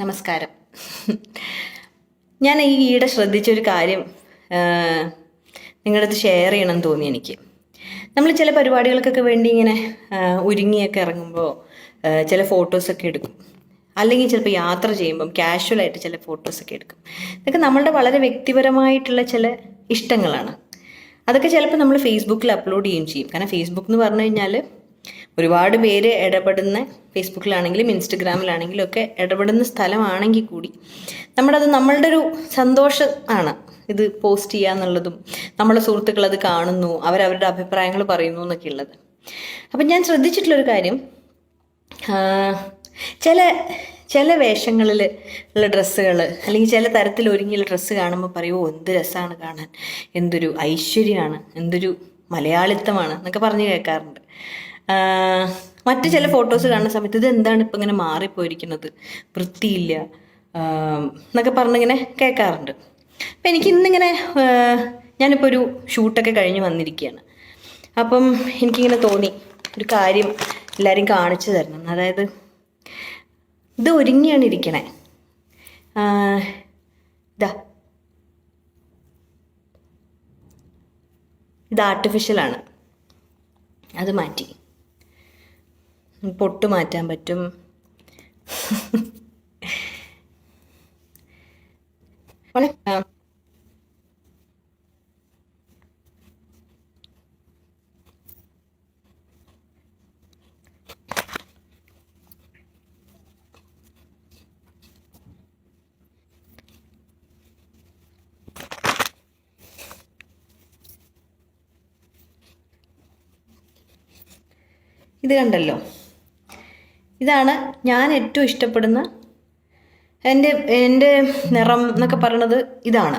നമസ്കാരം. ഞാൻ ഈ ഈയിടെ ശ്രദ്ധിച്ചൊരു കാര്യം നിങ്ങളടുത്ത് ഷെയർ ചെയ്യണം തോന്നി എനിക്ക്. നമ്മൾ ചില പരിപാടികൾക്കൊക്കെ വേണ്ടി ഇങ്ങനെ ഒരുങ്ങിയൊക്കെ ഇറങ്ങുമ്പോൾ ചില ഫോട്ടോസൊക്കെ എടുക്കും. അല്ലെങ്കിൽ ചിലപ്പോൾ യാത്ര ചെയ്യുമ്പം കാഷ്വലായിട്ട് ചില ഫോട്ടോസൊക്കെ എടുക്കും. ഇതൊക്കെ നമ്മളുടെ വളരെ വ്യക്തിപരമായിട്ടുള്ള ചില ഇഷ്ടങ്ങളാണ്. അതൊക്കെ ചിലപ്പോൾ നമ്മൾ ഫേസ്ബുക്കിൽ അപ്ലോഡ് ചെയ്യുകയും ചെയ്യും. കാരണം ഫേസ്ബുക്ക് എന്ന് പറഞ്ഞു കഴിഞ്ഞാൽ ഒരുപാട് പേര് ഇടപെടുന്ന ഫേസ്ബുക്കിലാണെങ്കിലും ഇൻസ്റ്റഗ്രാമിലാണെങ്കിലും ഒക്കെ ഇടപെടുന്ന സ്ഥലമാണെങ്കിൽ കൂടി നമ്മുടെ അത് നമ്മളുടെ ഒരു സന്തോഷം ആണ്. ഇത് പോസ്റ്റ് ചെയ്യുക എന്നുള്ളതും നമ്മളെ സുഹൃത്തുക്കൾ അത് കാണുന്നു അവരവരുടെ അഭിപ്രായങ്ങൾ പറയുന്നു എന്നൊക്കെ ഉള്ളത്. അപ്പം ഞാൻ ശ്രദ്ധിച്ചിട്ടുള്ളൊരു കാര്യം ചില ചില വേഷങ്ങളിൽ ഉള്ള ഡ്രസ്സുകൾ അല്ലെങ്കിൽ ചില തരത്തിൽ ഒരുങ്ങിയുള്ള ഡ്രസ്സ് കാണുമ്പോൾ പറയുമോ എന്ത് രസമാണ് കാണാൻ. എന്തൊരു ഐശ്വര്യമാണ്. എന്തൊരു മലയാളിത്തമാണ് എന്നൊക്കെ പറഞ്ഞ് കേൾക്കാറുണ്ട്. മറ്റ് ചില ഫോട്ടോസ് കാണുന്ന സമയത്ത് ഇത് എന്താണ് ഇപ്പം ഇങ്ങനെ മാറിപ്പോയിരിക്കുന്നത്? വൃത്തിയില്ല എന്നൊക്കെ പറഞ്ഞിങ്ങനെ കേൾക്കാറുണ്ട്. അപ്പം എനിക്ക് ഇന്നിങ്ങനെ ഞാനിപ്പോൾ ഒരു ഷൂട്ടൊക്കെ കഴിഞ്ഞ് വന്നിരിക്കുകയാണ് അപ്പം എനിക്കിങ്ങനെ തോന്നി ഒരു കാര്യം എല്ലാവരും കാണിച്ചു തരണം. അതായത് ഇത് ഒരുങ്ങിയാണ് ഇരിക്കണേ. ഇതാ. ഇത് ആർട്ടിഫിഷ്യലാണ് അത് മാറ്റി. പൊട്ട് മാറ്റാൻ പറ്റും. ഇത് കണ്ടല്ലോ. ഇതാണ് ഞാൻ ഏറ്റവും ഇഷ്ടപ്പെടുന്ന എന്റെ എന്റെ നിറം എന്നൊക്കെ പറയണത് ഇതാണ്.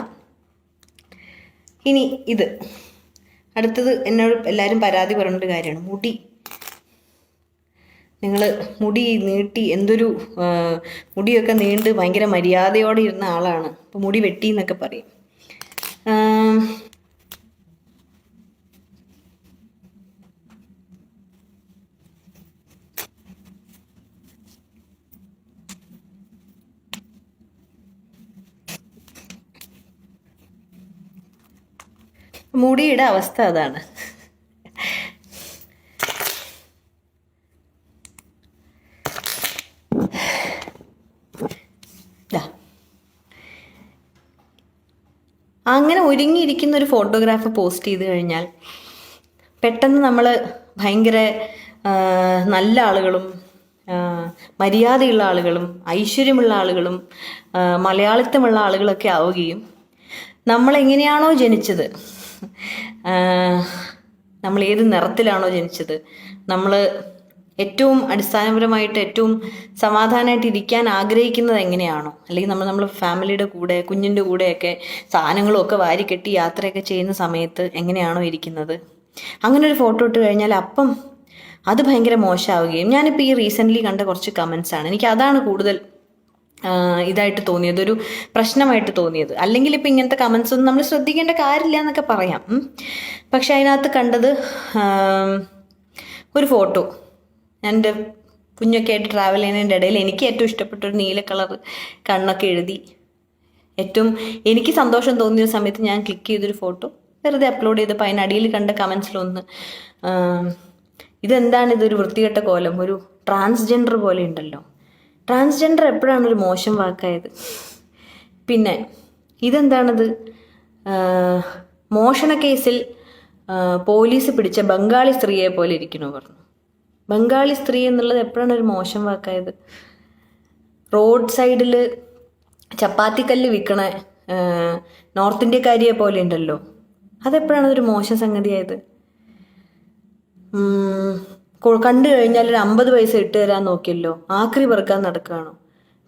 ഇനി ഇത്. അടുത്തത് എന്നോട് എല്ലാവരും പരാതി പറഞ്ഞൊരു കാര്യമാണ്. മുടി. നിങ്ങൾ മുടി നീട്ടി എന്തൊരു മുടിയൊക്കെ നീണ്ട് ഭയങ്കര മര്യാദയോടെ ഇരുന്ന ആളാണ്. അപ്പോൾ മുടി വെട്ടി എന്നൊക്കെ പറയും. മുടിയുടെ അവസ്ഥ അതാണ്. അങ്ങനെ ഒരുങ്ങിയിരിക്കുന്ന ഒരു ഫോട്ടോഗ്രാഫ് പോസ്റ്റ് ചെയ്ത് കഴിഞ്ഞാൽ പെട്ടെന്ന് നമ്മൾ ഭയങ്കര നല്ല ആളുകളും മര്യാദയുള്ള ആളുകളും ഐശ്വര്യമുള്ള ആളുകളും മലയാളിത്തമുള്ള ആളുകളൊക്കെ ആവുകയും നമ്മൾ എങ്ങനെയാണോ ജനിച്ചത് നമ്മൾ ഏത് നിറത്തിലാണോ ജനിച്ചത്? നമ്മൾ ഏറ്റവും അടിസ്ഥാനപരമായിട്ട് ഏറ്റവും സമാധാനമായിട്ട് ഇരിക്കാൻ ആഗ്രഹിക്കുന്നത് എങ്ങനെയാണോ? അല്ലെങ്കിൽ നമ്മൾ നമ്മൾ ഫാമിലിയുടെ കൂടെ കുഞ്ഞിന്റെ കൂടെയൊക്കെ സാധനങ്ങളൊക്കെ വാരിക്കെട്ടി യാത്രയൊക്കെ ചെയ്യുന്ന സമയത്ത് എങ്ങനെയാണോ ഇരിക്കുന്നത്? അങ്ങനെ ഒരു ഫോട്ടോ ഇട്ട് കഴിഞ്ഞാൽ അപ്പം അത് ഭയങ്കര മോശമാവുകയും ഞാനിപ്പോൾ ഈ റീസെന്റ്ലി കണ്ട കുറച്ച് കമൻസ് ആണ്. എനിക്ക് അതാണ് കൂടുതൽ ഇതായിട്ട് തോന്നിയത് ഒരു പ്രശ്നമായിട്ട് തോന്നിയത്. അല്ലെങ്കിൽ ഇപ്പം ഇങ്ങനത്തെ കമൻസ് ഒന്നും നമ്മൾ ശ്രദ്ധിക്കേണ്ട കാര്യമില്ല എന്നൊക്കെ പറയാം. പക്ഷെ അതിനകത്ത് കണ്ടത് ഒരു ഫോട്ടോ എന്റെ കുഞ്ഞൊക്കെ ആയിട്ട് ട്രാവൽ ചെയ്യുന്നതിന്റെ ഇടയിൽ എനിക്ക് ഏറ്റവും ഇഷ്ടപ്പെട്ട ഒരു നീല കളർ കണ്ണൊക്കെ എഴുതി. ഏറ്റവും എനിക്ക് സന്തോഷം തോന്നിയ സമയത്ത് ഞാൻ ക്ലിക്ക് ചെയ്തൊരു ഫോട്ടോ വെറുതെ അപ്ലോഡ് ചെയ്തപ്പോൾ അതിനടിയിൽ കണ്ട കമൻസിലൊന്ന് ഇതെന്താണ് ഇതൊരു വൃത്തികെട്ട കോലം? ഒരു ട്രാൻസ്ജെൻഡർ പോലെ ഉണ്ടല്ലോ. ട്രാൻസ്ജെൻഡർ എപ്പോഴാണ് ഒരു മോശം വാക്കായത്? പിന്നെ ഇതെന്താണത്? മോഷണ കേസിൽ പോലീസ് പിടിച്ച ബംഗാളി സ്ത്രീയെ പോലെ ഇരിക്കണു പറഞ്ഞു ബംഗാളി സ്ത്രീ എന്നുള്ളത് എപ്പോഴാണ് ഒരു മോശം വാക്കായത്? റോഡ് സൈഡിൽ ചപ്പാത്തിക്കല്ല് വിൽക്കണ നോർത്ത് ഇന്ത്യക്കാരിയെ പോലെ ഉണ്ടല്ലോ. അതെപ്പോഴാണ് ഒരു മോശം സംഗതിയായത്? കണ്ടു കഴിഞ്ഞാൽ ഒരു അമ്പത് പൈസ ഇട്ട് തരാൻ നോക്കിയല്ലോ. ആക്രി പെറുക്കാൻ നടക്കുകയാണോ?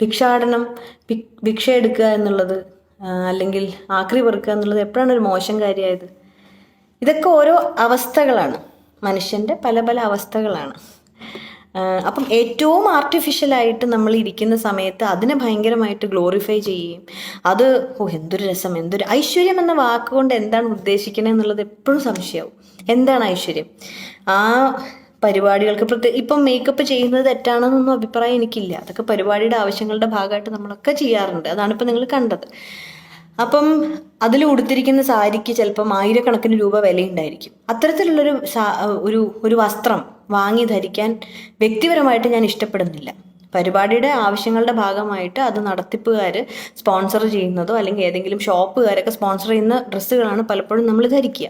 ഭിക്ഷാടനം ഭിക്ഷ എടുക്കുക എന്നുള്ളത് അല്ലെങ്കിൽ ആക്രി പെറുക്കുക എന്നുള്ളത് എപ്പോഴാണ് ഒരു മോശം കാര്യമായത്? ഇതൊക്കെ ഓരോ അവസ്ഥകളാണ്. മനുഷ്യന്റെ പല പല അവസ്ഥകളാണ്. അപ്പം ഏറ്റവും ആർട്ടിഫിഷ്യലായിട്ട് നമ്മൾ ഇരിക്കുന്ന സമയത്ത് അതിനെ ഭയങ്കരമായിട്ട് ഗ്ലോറിഫൈ ചെയ്യുകയും അത് ഓ എന്തൊരു രസം എന്തൊരു ഐശ്വര്യം എന്ന വാക്കുകൊണ്ട് എന്താണ് ഉദ്ദേശിക്കണേ എന്നുള്ളത് എപ്പോഴും സംശയമാവും. എന്താണ് ഐശ്വര്യം? ആ പരിപാടികൾക്ക് പ്രത്യേക ഇപ്പം മേക്കപ്പ് ചെയ്യുന്നത് തെറ്റാണെന്നൊന്നും അഭിപ്രായം എനിക്കില്ല. അതൊക്കെ പരിപാടിയുടെ ആവശ്യങ്ങളുടെ ഭാഗമായിട്ട് നമ്മളൊക്കെ ചെയ്യാറുണ്ട്. അതാണ് ഇപ്പം നിങ്ങൾ കണ്ടത്. അപ്പം അതിൽ ഉടുത്തിരിക്കുന്ന സാരിക്ക് ചിലപ്പം ആയിരക്കണക്കിന് രൂപ വിലയുണ്ടായിരിക്കും. അത്തരത്തിലുള്ളൊരു ഒരു ഒരു വസ്ത്രം വാങ്ങി ധരിക്കാൻ വ്യക്തിപരമായിട്ട് ഞാൻ ഇഷ്ടപ്പെടുന്നില്ല. പരിപാടിയുടെ ആവശ്യങ്ങളുടെ ഭാഗമായിട്ട് അത് നടത്തിപ്പുകാർ സ്പോൺസർ ചെയ്യുന്നതോ അല്ലെങ്കിൽ ഏതെങ്കിലും ഷോപ്പുകാരൊക്കെ സ്പോൺസർ ചെയ്യുന്ന ഡ്രസ്സുകളാണ് പലപ്പോഴും നമ്മൾ ധരിക്കുക.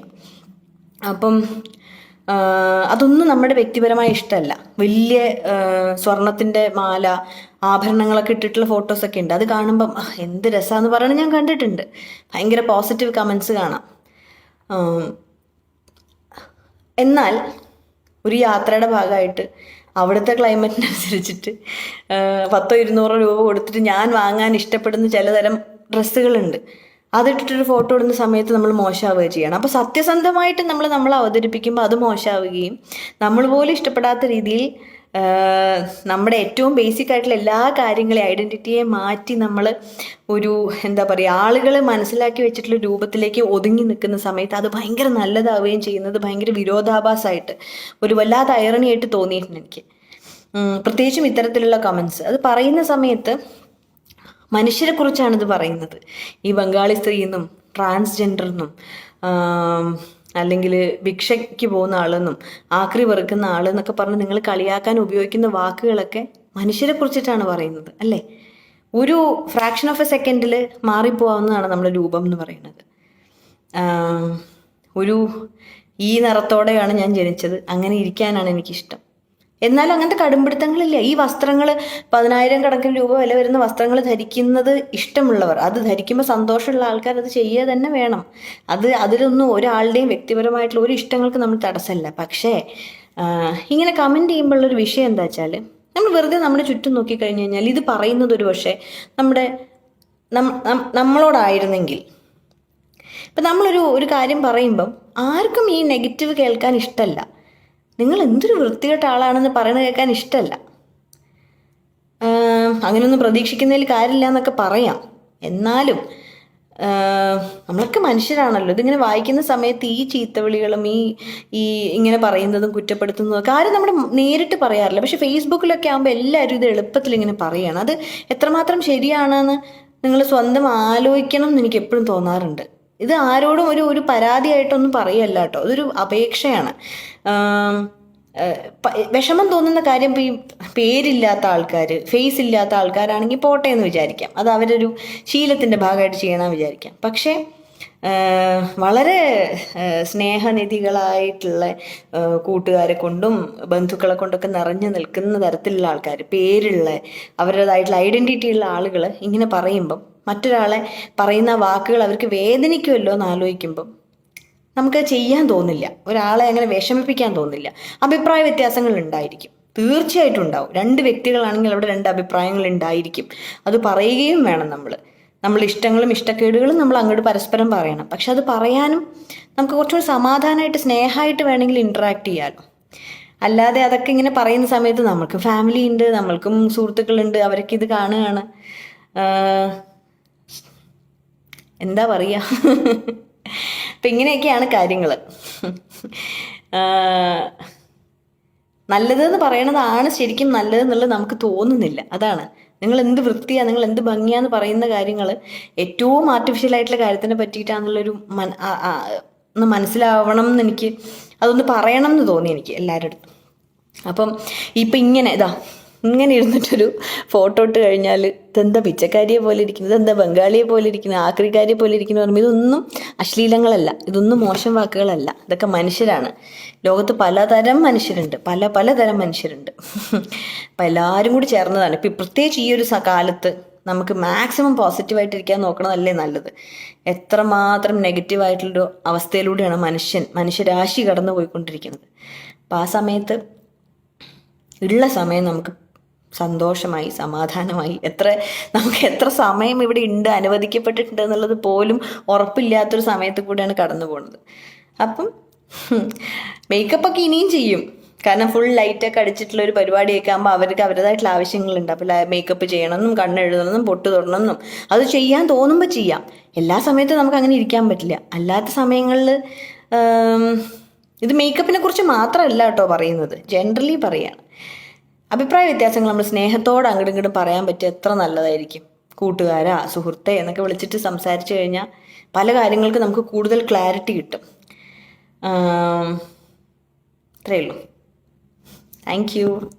അപ്പം അതൊന്നും നമ്മുടെ വ്യക്തിപരമായ ഇഷ്ടമല്ല. വലിയ സ്വർണത്തിന്റെ മാല ആഭരണങ്ങളൊക്കെ ഇട്ടിട്ടുള്ള ഫോട്ടോസൊക്കെ ഉണ്ട്. അത് കാണുമ്പം "ആ, എന്ത് രസമാണെന്ന് പറയണത് ഞാൻ കണ്ടിട്ടുണ്ട്. ഭയങ്കര പോസിറ്റീവ് കമൻസ് കാണാം. എന്നാൽ ഒരു യാത്രയുടെ ഭാഗമായിട്ട് അവിടുത്തെ ക്ലൈമറ്റിനനുസരിച്ചിട്ട് പത്തോ ഇരുന്നൂറോ രൂപ കൊടുത്തിട്ട് ഞാൻ വാങ്ങാൻ ഇഷ്ടപ്പെടുന്ന ചിലതരം ഡ്രസ്സുകളുണ്ട് അതിട്ടിട്ടൊരു ഫോട്ടോ ഇടുന്ന സമയത്ത് നമ്മൾ മോശമാവുകയും ചെയ്യണം. അപ്പോൾ സത്യസന്ധമായിട്ട് നമ്മൾ നമ്മൾ അവതരിപ്പിക്കുമ്പോൾ അത് മോശമാവുകയും നമ്മൾ പോലും ഇഷ്ടപ്പെടാത്ത രീതിയിൽ നമ്മുടെ ഏറ്റവും ബേസിക് ആയിട്ടുള്ള എല്ലാ കാര്യങ്ങളെയും ഐഡന്റിറ്റിയെ മാറ്റി നമ്മൾ ഒരു എന്താ പറയുക ആളുകൾ മനസ്സിലാക്കി വെച്ചിട്ടുള്ള രൂപത്തിലേക്ക് ഒതുങ്ങി നിൽക്കുന്ന സമയത്ത് അത് ഭയങ്കര നല്ലതാവുകയും ചെയ്യുന്നത് ഭയങ്കര വിരോധാഭാസമായിട്ട് ഒരു വല്ലാത്ത ഐറണിയായിട്ട് തോന്നിയിട്ടുണ്ട് എനിക്ക്. പ്രത്യേകിച്ചും ഇത്തരത്തിലുള്ള കമൻസ് അത് പറയുന്ന സമയത്ത് മനുഷ്യരെ കുറിച്ചാണ് ഇത് പറയുന്നത്. ഈ ബംഗാളി സ്ത്രീ എന്നും ട്രാൻസ്ജെൻഡർ എന്നും അല്ലെങ്കിൽ ഭിക്ഷയ്ക്ക് പോകുന്ന ആളെന്നും ആക്രി വെറുക്കുന്ന ആളെന്നൊക്കെ പറഞ്ഞ് നിങ്ങൾ കളിയാക്കാൻ ഉപയോഗിക്കുന്ന വാക്കുകളൊക്കെ മനുഷ്യരെ കുറിച്ചിട്ടാണ് പറയുന്നത് അല്ലേ? ഒരു ഫ്രാക്ഷൻ ഓഫ് എ സെക്കൻഡിൽ മാറിപ്പോവാവുന്നതാണ് നമ്മുടെ രൂപം എന്ന് പറയുന്നത്. ഒരു ഈ നിറത്തോടെയാണ് ഞാൻ ജനിച്ചത്. അങ്ങനെ ഇരിക്കാനാണ് എനിക്കിഷ്ടം. എന്നാലും അങ്ങനത്തെ കടുംപിടുത്തങ്ങളില്ല. ഈ വസ്ത്രങ്ങൾ പതിനായിരം കണക്കിന് രൂപ വില വരുന്ന വസ്ത്രങ്ങൾ ധരിക്കുന്നത് ഇഷ്ടമുള്ളവർ. അത് ധരിക്കുമ്പോൾ സന്തോഷമുള്ള ആൾക്കാർ അത് ചെയ്യുക തന്നെ വേണം. അത് അതിലൊന്നും ഒരാളുടെയും വ്യക്തിപരമായിട്ടുള്ള ഒരു ഇഷ്ടങ്ങൾക്ക് നമ്മൾ തടസ്സമല്ല. പക്ഷേ ഇങ്ങനെ കമന്റ് ചെയ്യുമ്പോഴുള്ളൊരു വിഷയം എന്താ വെച്ചാൽ നമ്മൾ വെറുതെ നമ്മുടെ ചുറ്റും നോക്കിക്കഴിഞ്ഞ് കഴിഞ്ഞാൽ ഇത് പറയുന്നത് ഒരു പക്ഷേ നമ്മുടെ നമ്മളോടായിരുന്നെങ്കിൽ. ഇപ്പം നമ്മളൊരു ഒരു കാര്യം പറയുമ്പം ആർക്കും ഈ നെഗറ്റീവ് കേൾക്കാൻ ഇഷ്ടമല്ല. നിങ്ങൾ എന്തൊരു വൃത്തികെട്ട ആളാണെന്ന് പറയുന്നത് കേൾക്കാൻ ഇഷ്ടമല്ല അങ്ങനെയൊന്നും പ്രതീക്ഷിക്കുന്നതിൽ കാര്യമില്ല എന്നൊക്കെ പറയാം. എന്നാലും നമ്മളൊക്കെ മനുഷ്യരാണല്ലോ. ഇതിങ്ങനെ വായിക്കുന്ന സമയത്ത് ഈ ചീത്തവിളികളും ഈ ഈ ഇങ്ങനെ പറയുന്നതും കുറ്റപ്പെടുത്തുന്നതും ഒക്കെ ആരും നമ്മുടെ നേരിട്ട് പറയാറില്ല. പക്ഷെ ഫേസ്ബുക്കിലൊക്കെ ആകുമ്പോൾ എല്ലാവരും ഇത് എളുപ്പത്തിൽ ഇങ്ങനെ പറയുകയാണ് അത് എത്രമാത്രം ശരിയാണെന്ന് നിങ്ങൾ സ്വന്തം ആലോചിക്കണം എന്ന് എനിക്ക് എപ്പോഴും തോന്നാറുണ്ട്. ഇത് ആരോടും ഒരു ഒരു പരാതിയായിട്ടൊന്നും പറയല്ല കേട്ടോ അതൊരു അപേക്ഷയാണ് വിഷമം തോന്നുന്ന കാര്യം ഈ പേരില്ലാത്ത ആൾക്കാർ ഫേസ് ഇല്ലാത്ത ആൾക്കാരാണെങ്കിൽ പോട്ടെ എന്ന് വിചാരിക്കാം. അത് അവരൊരു ശീലത്തിന്റെ ഭാഗമായിട്ട് ചെയ്യണമെന്ന് വിചാരിക്കാം. പക്ഷേ വളരെ സ്നേഹനിധികളായിട്ടുള്ള കൂട്ടുകാരെ കൊണ്ടും ബന്ധുക്കളെ കൊണ്ടൊക്കെ നിറഞ്ഞു നിൽക്കുന്ന തരത്തിലുള്ള ആൾക്കാർ പേരുള്ള അവരുടേതായിട്ടുള്ള ഐഡന്റിറ്റി ഉള്ള ആളുകൾ ഇങ്ങനെ പറയുമ്പം മറ്റൊരാളെ പറയുന്ന വാക്കുകൾ അവർക്ക് വേദനിക്കുമല്ലോ എന്ന് ആലോചിക്കുമ്പം നമുക്ക് ചെയ്യാൻ തോന്നില്ല. ഒരാളെ അങ്ങനെ വിഷമിപ്പിക്കാൻ തോന്നില്ല. അഭിപ്രായ വ്യത്യാസങ്ങൾ ഉണ്ടായിരിക്കും. തീർച്ചയായിട്ടും ഉണ്ടാവും. രണ്ട് വ്യക്തികളാണെങ്കിൽ അവിടെ രണ്ട് അഭിപ്രായങ്ങൾ ഉണ്ടായിരിക്കും. അത് പറയുകയും വേണം നമ്മൾ നമ്മൾ ഇഷ്ടങ്ങളും ഇഷ്ടക്കേടുകളും നമ്മൾ അങ്ങോട്ട് പരസ്പരം പറയണം. പക്ഷെ അത് പറയാനും നമുക്ക് കുറച്ചുകൂടി സമാധാനമായിട്ട് സ്നേഹമായിട്ട് വേണമെങ്കിൽ ഇൻട്രാക്ട് ചെയ്യാമല്ലോ അല്ലാതെ അതൊക്കെ ഇങ്ങനെ പറയുന്ന സമയത്ത് നമ്മൾക്ക് ഫാമിലി ഉണ്ട് നമ്മൾക്കും സുഹൃത്തുക്കളുണ്ട് അവരൊക്കെ ഇത് കാണുകയാണ്. എന്താ പറയുക അപ്പം ഇങ്ങനെയൊക്കെയാണ് കാര്യങ്ങൾ നല്ലതെന്ന് പറയണതാണ് ശരിക്കും നല്ലതെന്നുള്ളത് നമുക്ക് തോന്നുന്നില്ല. അതാണ്. നിങ്ങൾ എന്ത് വൃത്തിയാണ് നിങ്ങൾ എന്ത് ഭംഗിയാന്ന് പറയുന്ന കാര്യങ്ങൾ ഏറ്റവും ആർട്ടിഫിഷ്യൽ ആയിട്ടുള്ള കാര്യത്തിനെ പറ്റിയിട്ടാണെന്നുള്ളൊരു മൻ ഒന്ന് മനസ്സിലാവണം എന്ന് എനിക്ക് അതൊന്ന് പറയണം എന്ന് തോന്നി എനിക്ക് എല്ലാവരുടെ അടുത്തും. അപ്പം ഇപ്പം ഇങ്ങനെ ഇതാ ഇങ്ങനെ ഇരുന്നിട്ടൊരു ഫോട്ടോ ഇട്ട് കഴിഞ്ഞാൽ ഇതെന്താ പിച്ചക്കാരിയെ പോലെ ഇരിക്കുന്നത്? ഇതെന്താ ബംഗാളിയെ പോലെ ഇരിക്കുന്നത്? ആക്രിക്കാരിയെ പോലെ ഇരിക്കുന്നത് പറയുമ്പോൾ ഇതൊന്നും അശ്ലീലങ്ങളല്ല. ഇതൊന്നും മോശം വാക്കുകളല്ല. ഇതൊക്കെ മനുഷ്യരാണ്. ലോകത്ത് പലതരം മനുഷ്യരുണ്ട്. പല പലതരം മനുഷ്യരുണ്ട്. അപ്പം എല്ലാവരും കൂടി ചേർന്നതാണ്. ഇപ്പം പ്രത്യേകിച്ച് ഈ ഒരു കാലത്ത് നമുക്ക് മാക്സിമം പോസിറ്റീവായിട്ടിരിക്കാൻ നോക്കണതല്ലേ നല്ലത്. എത്രമാത്രം നെഗറ്റീവായിട്ടുള്ളൊരു അവസ്ഥയിലൂടെയാണ് മനുഷ്യൻ മനുഷ്യരാശി കടന്നു പോയിക്കൊണ്ടിരിക്കുന്നത് അപ്പം ആ സമയത്ത് ഉള്ള സമയം നമുക്ക് സന്തോഷമായി സമാധാനമായി. എത്ര നമുക്ക് എത്ര സമയം ഇവിടെ ഉണ്ട് അനുവദിക്കപ്പെട്ടിട്ടുണ്ട് എന്നുള്ളത് പോലും ഉറപ്പില്ലാത്തൊരു സമയത്ത് കൂടെയാണ് കടന്നു പോകുന്നത്. അപ്പം മേക്കപ്പ് ഒക്കെ ഇനിയും ചെയ്യും. കാരണം ഫുൾ ലൈറ്റൊക്കെ അടിച്ചിട്ടുള്ള ഒരു പരിപാടിയൊക്കെ ആകുമ്പോൾ അവർക്ക് അവരുടേതായിട്ടുള്ള ആവശ്യങ്ങളുണ്ട്. അപ്പോൾ മേക്കപ്പ് ചെയ്യണമെന്നും കണ്ണെഴുതണമെന്നും പൊട്ട് തൊടണമെന്നും. അത് ചെയ്യാൻ തോന്നുമ്പോൾ ചെയ്യാം. എല്ലാ സമയത്തും നമുക്ക് അങ്ങനെ ഇരിക്കാൻ പറ്റില്ല. അല്ലാത്ത സമയങ്ങളിൽ ഇത് മേക്കപ്പിനെ കുറിച്ച് മാത്രമല്ല കേട്ടോ പറയുന്നത്. ജനറലി പറയാണ് അഭിപ്രായ വ്യത്യാസങ്ങൾ നമ്മൾ സ്നേഹത്തോടെ അങ്ങോട്ടും ഇങ്ങോട്ടും പറയാൻ പറ്റിയ എത്ര നല്ലതായിരിക്കും. കൂട്ടുകാരാ സുഹൃത്തെ എന്നൊക്കെ വിളിച്ചിട്ട് സംസാരിച്ചു കഴിഞ്ഞാൽ പല കാര്യങ്ങൾക്ക് നമുക്ക് കൂടുതൽ ക്ലാരിറ്റി കിട്ടും. അത്രയേ ഉള്ളൂ. Thank you